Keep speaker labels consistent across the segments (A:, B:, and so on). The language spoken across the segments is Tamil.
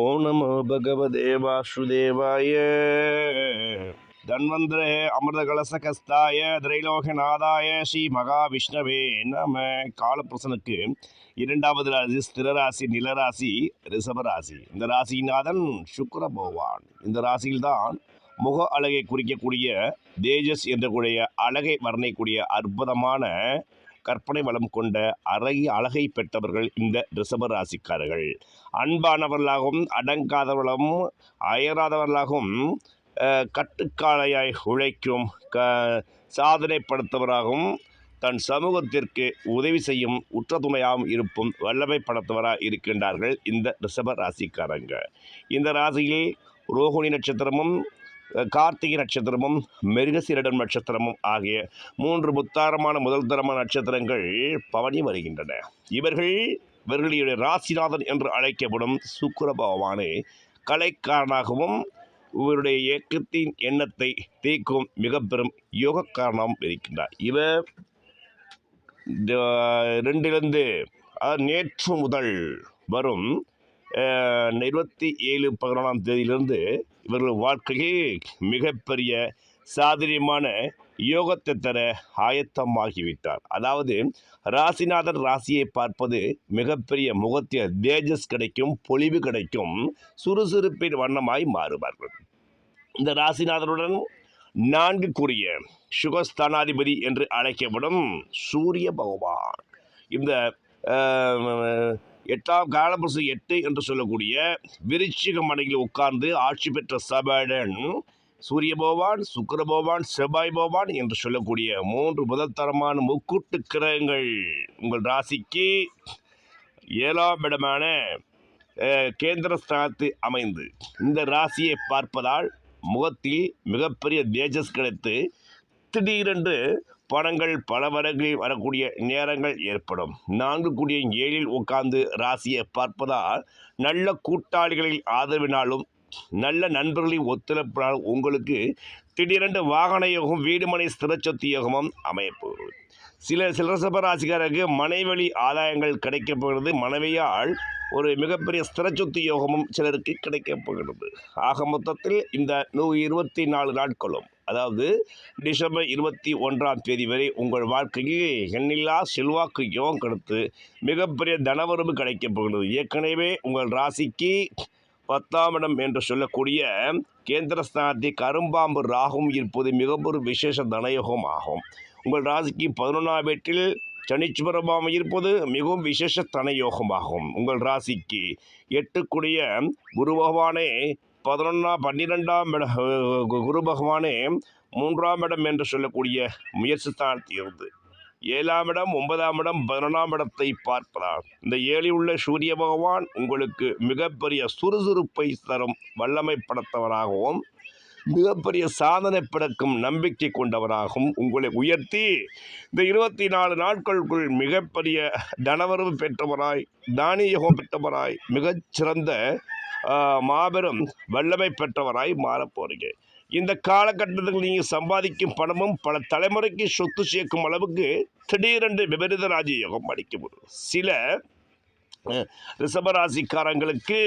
A: ஓம் நமோ பகவதே வாசுதேவாய தன்வந்திரே அமிர்த கலசகஸ்தாய திரைலோகநாதாய ஸ்ரீ மகாவிஷ்ணவே நம்ம காலப்புருஷனுக்கு இரண்டாவது ராசி ஸ்திரராசி நிலராசி ரிஷபராசி. இந்த ராசிநாதன் சுக்கர பகவான் இந்த ராசியில்தான் முக அழகை குறிக்கக்கூடிய தேஜஸ் என்ற கூடிய அழகை வர்ணிக்கக்கூடிய அற்புதமான கற்பனை வளம் கொண்ட அழகி அழகை பெற்றவர்கள் இந்த ரிஷப ராசிக்காரர்கள் அன்பானவர்களாகவும் அடங்காதவர்களாகவும் அயராதவர்களாகவும் கட்டுக்காலையாய் உழைக்கும் க சாதனைப்படுத்தவராகவும் தன் சமூகத்திற்கு உதவி செய்யும் உற்ற துணையாகவும் இருப்பும் வல்லமை படுத்தவராக இருக்கின்றார்கள் இந்த ரிஷப ராசிக்காரங்க இந்த ராசியில் ரோகிணி நட்சத்திரமும் கார்த்திகை நட்சத்திரமும் மிருகசீரடன் நட்சத்திரமும் ஆகிய மூன்று முத்தாரமான முதல் தரமான நட்சத்திரங்கள் பவனி வருகின்றன. இவர்கள் இவர்களுடைய ராசிநாதன் என்று அழைக்கப்படும் சுக்கர பகவானே கலைக்காரனாகவும் இவருடைய இயக்கத்தின் எண்ணத்தை தீர்க்கும் மிக பெரும் யோகக்காரனாகவும் இருக்கின்றார். இவர் ரெண்டிலிருந்து நேற்று முதல் வரும் இருபத்தி ஏழு பதினொன்றாம் தேதியிலிருந்து இவர்கள் வாழ்க்கையே மிகப்பெரிய சாதுரியமான யோகத்தை தர ஆயத்தமாகிவிட்டார் அதாவது ராசிநாதன் ராசியை பார்ப்பது மிகப்பெரிய முகத்திய தேஜஸ் கிடைக்கும் பொலிவு கிடைக்கும் சுறுசுறுப்பின் வண்ணமாய் மாறுவார்கள். இந்த ராசிநாதனுடன் நான்கு கூறிய சுகஸ்தானாதிபதி என்று அழைக்கப்படும் சூரிய பகவான். இந்த எட்டாம் காலபுருஷ எட்டு என்று சொல்லக்கூடிய விருச்சிக மனையில் உட்கார்ந்து ஆட்சி பெற்ற சபடன் சூரிய பகவான் சுக்கர பகவான் செவ்வாய் பகவான் என்று சொல்லக்கூடிய மூன்று முதல்தரமான முக்கூட்டு கிரகங்கள் உங்கள் ராசிக்கு ஏழாம் இடமான கேந்திர ஸ்தானத்து அமைந்து இந்த ராசியை பார்ப்பதால் முகத்தில் மிகப்பெரிய தேஜஸ் கிடைத்து திடீரென்று பணங்கள் பல வரக்கூடிய நேரங்கள் ஏற்படும். நான்கு கூடிய ஏழில் உட்கார்ந்து ராசியை பார்ப்பதால் நல்ல கூட்டாளிகளில் ஆதரவினாலும் நல்ல நண்பர்களின் ஒத்துழைப்பினால் உங்களுக்கு திடீரென்று வாகன யோகம் வீடுமனை ஸ்திரச்சொத்து யோகமும் அமைப்பு சில சிலரசப ராசிக்காரருக்கு மனைவழி ஆதாயங்கள் கிடைக்கப் போகிறது. மனைவியால் ஒரு மிகப்பெரிய ஸ்திரச்சொத்து யோகமும் சிலருக்கு கிடைக்கப் போகிறது. ஆக மொத்தத்தில் இந்த நூ இருபத்தி நாலு நாட்களும் அதாவது டிசம்பர் இருபத்தி ஒன்றாம் தேதி வரை உங்கள் வாழ்க்கையில் எண்ணில்லா செல்வாக்கு யோகம் கொடுத்து மிகப்பெரிய தனவரவு கிடைக்கப் போகிறது. ஏற்கனவே உங்கள் ராசிக்கு பத்தாம் இடம் என்று சொல்லக்கூடிய கேந்திரஸ்தானத்தை கரும்பாம்பு ராகும் இருப்பது மிகவும் விசேஷ தனயோகம் ஆகும். உங்கள் ராசிக்கு பதினொன்றாம் வீட்டில் சனிச்சுவரபாம இருப்பது மிகவும் விசேஷ தனயோகமாகும் உங்கள் ராசிக்கு எட்டுக்குடிய குரு பகவானே பதினொன்றாம் பன்னிரெண்டாம் இட குரு பகவானே மூன்றாம் இடம் என்று சொல்லக்கூடிய முயற்சி ஸ்தானத்தில் ஏழாம் இடம் ஒன்பதாம் இடம் பதினொன்றாம் இடத்தை பார்ப்பதால் இந்த ஏழில் உள்ள சூரிய பகவான் உங்களுக்கு மிகப்பெரிய சுறுசுறுப்பை தரும் வல்லமை படைத்தவராகவும் மிகப்பெரிய சாதனை பிறக்கும் நம்பிக்கை கொண்டவராகவும் உங்களை உயர்த்தி இந்த இருபத்தி நாலு நாட்களுக்குள் மிகப்பெரிய தனவரவு பெற்றவராய் தானியகம் பெற்றவராய் மிகச்சிறந்த மாபெரும் வல்லமை பெற்றவராய் மாறப்போறீங்க இந்த காலகட்டத்தில் நீங்கள் சம்பாதிக்கும் பணமும் பல தலைமுறைக்கு சொத்து சேர்க்கும் அளவுக்கு திடீரென்று விபரீத ராஜயோகம் அடிக்கும். சில அஹ், ரிஷபராசிக்காரங்களுக்கு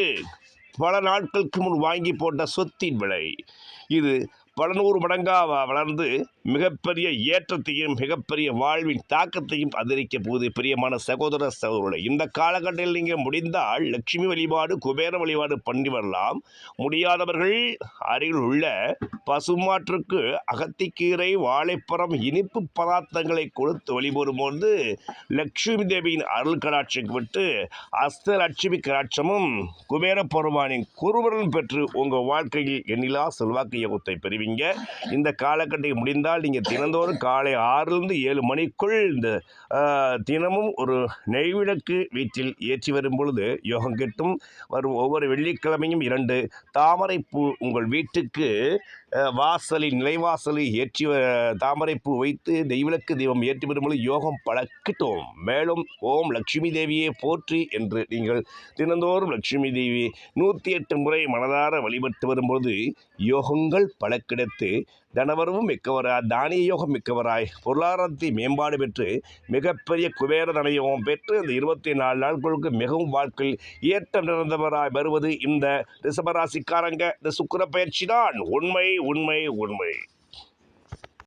A: பல நாட்களுக்கு முன் வாங்கி போட்ட சொத்தின் விலை. இது பல நூறு மடங்காக வளர்ந்து மிகப்பெரிய ஏற்றத்தையும் மிகப்பெரிய வாழ்வின் தாக்கத்தையும் அதிகரிக்க போகுது. பிரியமான சகோதர சகோதரர்களை இந்த காலகட்டத்தில் நீங்கள் முடிந்தால் லட்சுமி வழிபாடு குபேர வழிபாடு பண்ணி வரலாம். முடியாதவர்கள் அருகில் உள்ள பசுமாற்றுக்கு அகத்திக்கீரை வாழைப்பழம் இனிப்பு பதார்த்தங்களை கொடுத்து வழிபடும்போது லட்சுமி தேவியின் அருள் கடாட்சிக்கு விட்டு அஸ்த லட்சுமி கடாட்சமும் குபேர பெருமானின் குருவரன் பெற்று உங்கள் வாழ்க்கையில் எண்ணிலா செல்வாக்கு யோகத்தை செய்வீங்க. இந்த காலகட்டம் முடிந்தால் நீங்கள் தினந்தோறும் காலை ஆறுலேருந்து ஏழு மணிக்குள் இந்த தினமும் ஒரு நெய்விளக்கு வீட்டில் ஏற்றி வரும் பொழுது யோகம் கிட்டும் வரும் ஒவ்வொரு வெள்ளிக்கிழமையும் இரண்டு தாமரைப்பூ உங்கள் வீட்டுக்கு வாசலில் நிலைவாசலில் ஏற்றி வ- தாமரைப்பூ வைத்து தெய்விளக்கு தெய்வம் ஏற்றி வரும்போது யோகம் பழக்கிட்டோம். மேலும் ஓம் லட்சுமி தேவியே போற்றி என்று நீங்கள் தினந்தோறும் லட்சுமி தேவி நூற்றி எட்டு முறை மனதார வழிபட்டு வரும்போது யோகங்கள் பழக்க கிடைத்து தனவரமும் மிக்கவராய் தானிய யோகம் மிக்கவராய் பொருளாதாரத்தை மேம்பாடு பெற்று மிகப்பெரிய குபேர தனயோகம் பெற்று இந்த இருபத்தி நாலு நாட்களுக்கு மிகவும் வாழ்க்கையில் ஏற்றம் நிறந்தவராய் வருவது இந்த ரிஷபராசிக்காரங்க. இந்த சுக்கிர பயிற்சி தான். உண்மை உண்மை உண்மை.